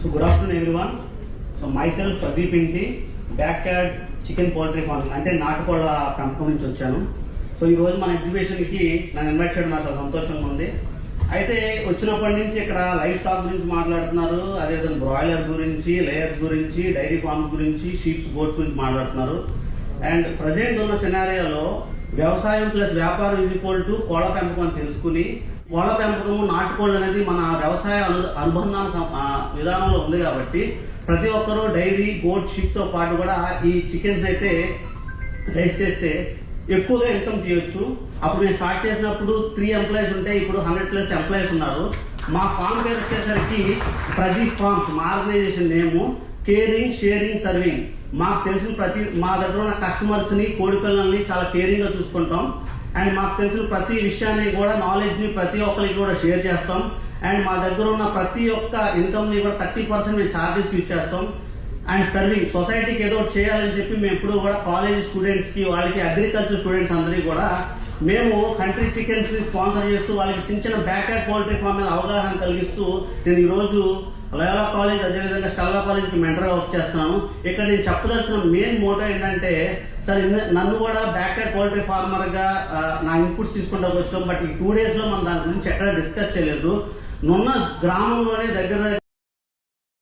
So good afternoon everyone. So myself Pradeep Inti, backyard chicken poultry farm అంటే నాటుకోళ్ళ పెంపకం నుంచి వచ్చాను. సో ఈ రోజు మన ఎగ్జిబిషన్కి నన్ను ఇన్వైట్ చేయడం నాకు సంతోషంగా ఉంది. అయితే వచ్చినప్పటి నుంచి ఇక్కడ లైఫ్ స్టాక్ గురించి మాట్లాడుతున్నారు అదేవిధంగా బ్రాయిలర్ గురించి లేయర్ గురించి డైరీ ఫార్మ్ గురించి షీప్స్ బోర్డ్ గురించి మాట్లాడుతున్నారు. అండ్ ప్రజెంట్ ఉన్న సినారియోలో వ్యవసాయం ప్లస్ వ్యాపారం ఇది ఈక్వల్ టు కోళ్ళ పెంపకం అని తెలుసుకుని కోళ్ళ పెంపకం నాటుకోళ్ళు అనేది మన వ్యవసాయ అను అనుబంధాల విధానంలో ఉంది కాబట్టి ప్రతి ఒక్కరూ డైరీ గోట్ షిప్తో పాటు కూడా ఈ చికెన్స్ అయితే రైస్ చేస్తే ఎక్కువగా ఇన్కమ్ చేయొచ్చు. అప్పుడు నేను స్టార్ట్ చేసినప్పుడు త్రీ ఎంప్లాయీస్ ఉంటే ఇప్పుడు హండ్రెడ్ ప్లస్ ఎంప్లాయీస్ ఉన్నారు. మా ఫామ్ పేరు వచ్చేసరికి ప్రదీప్ ఫార్మ్స్ మా ఆర్గనైజేషన్ నేము. కేరింగ్ షేరింగ్ సర్వింగ్ మాకు తెలిసిన ప్రతి మా దగ్గర ఉన్న కస్టమర్స్ని కోడి పిల్లల్ని చాలా కేరింగ్గా చూసుకుంటాం. అండ్ మాకు తెలిసిన ప్రతి విషయాన్ని కూడా నాలెడ్జ్ని ప్రతి ఒక్కరికి కూడా షేర్ చేస్తాం. అండ్ మా దగ్గర ఉన్న ప్రతి ఒక్క ఇన్కమ్ని కూడా థర్టీ పర్సెంట్ మేము చార్జెస్ యూజ్ చేస్తాం. అండ్ సర్వింగ్ సొసైటీకి ఏదో చేయాలని చెప్పి మేము ఎప్పుడు కూడా కాలేజ్ స్టూడెంట్స్కి వాళ్ళకి అగ్రికల్చర్ స్టూడెంట్స్ అందరికీ కూడా మేము కంట్రీ చికెన్స్ని స్పాన్సర్ చేస్తూ వాళ్ళకి చిన్న చిన్న బ్యాక్ యార్డ్ పౌల్ట్రీ ఫామ్ మీద అవగాహన కలిగిస్తూ నేను ఈ రోజు లయోలా కాలేజ్ అదేవిధంగా స్టల్లా కాలేజ్కి మెంటర్గా వర్క్ చేస్తున్నాను. ఇక్కడ నేను చెప్పదలసిన మెయిన్ మోటో ఏంటంటే సార్ నన్ను కూడా బ్యాక్ యార్డ్ పౌల్ట్రీ ఫార్మర్గా నా ఇన్పుట్స్ తీసుకుంటూ వచ్చాం. బట్ ఈ టూ డేస్లో మనం దాని గురించి ఎక్కడ డిస్కస్ చేయలేదు. నున్న గ్రామంలోనే దగ్గర దగ్గర